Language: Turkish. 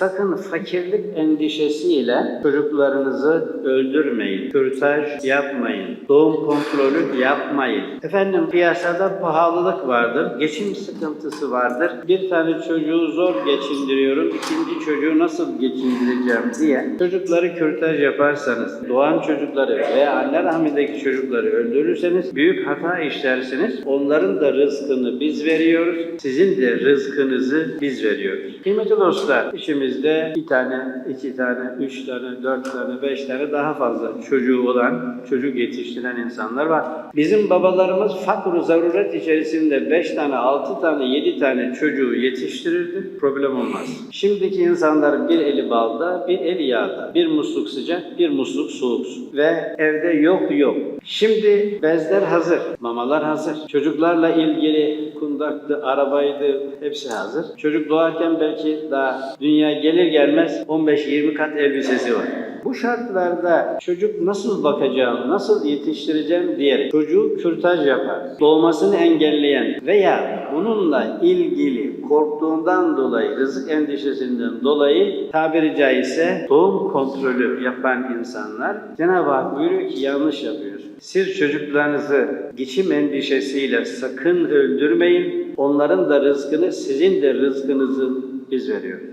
sakın fakirlik endişesiyle çocuklarınızı öldürmeyin. Kürtaj yapmayın. Doğum kontrolü yapmayın. Efendim piyasada pahalılık vardır. Geçim sıkıntısı vardır. Bir tane çocuğu zor geçindiriyorum. ikinci çocuğu nasıl geçindireceğim diye çocukları kürtaj yaparsanız, doğan çocukları veya anne rahmindeki çocukları öldürürseniz büyük hata işlersiniz. Onların da rızkını biz veriyoruz. Sizin de rızkınızı biz veriyoruz. Kıymetli dostlar, içimizde bir tane, iki tane, üç tane, dört tane, beş tane daha fazla çocuğu olan, çocuk yetiştiren insanlar var. Bizim babalarımız fakr zaruret içerisinde beş tane, altı tane, yedi tane çocuğu yetiştirirdi. Problem olmaz. Şimdiki insanlar bir eli balda, bir eli yağda. Bir musluk sıcak, bir musluk soğuk su. Ve evde yok yok. Şimdi bezler hazır, mamalar hazır. Çocuklarla ilgili kundaktı, arabaydı hepsi hazır. Çocuk doğarken belki daha dünya gelir gelmez 15-20 kat elbisesi var. Bu şartlarda çocuk nasıl bakacağım, nasıl yetiştireceğim diyerek çocuğu kürtaj yapar. Doğmasını engelleyen veya bununla ilgili korktuğundan dolayı, rızık endişesinden dolayı tabiri caizse doğum kontrolü yapan insanlar Cenab-ı Hak buyuruyor ki yanlış yapıyorsun. Siz çocuklarınızı geçim endişesiyle sakın öldürmeyin. Onların da rızkını, sizin de rızkınızı biz veriyoruz.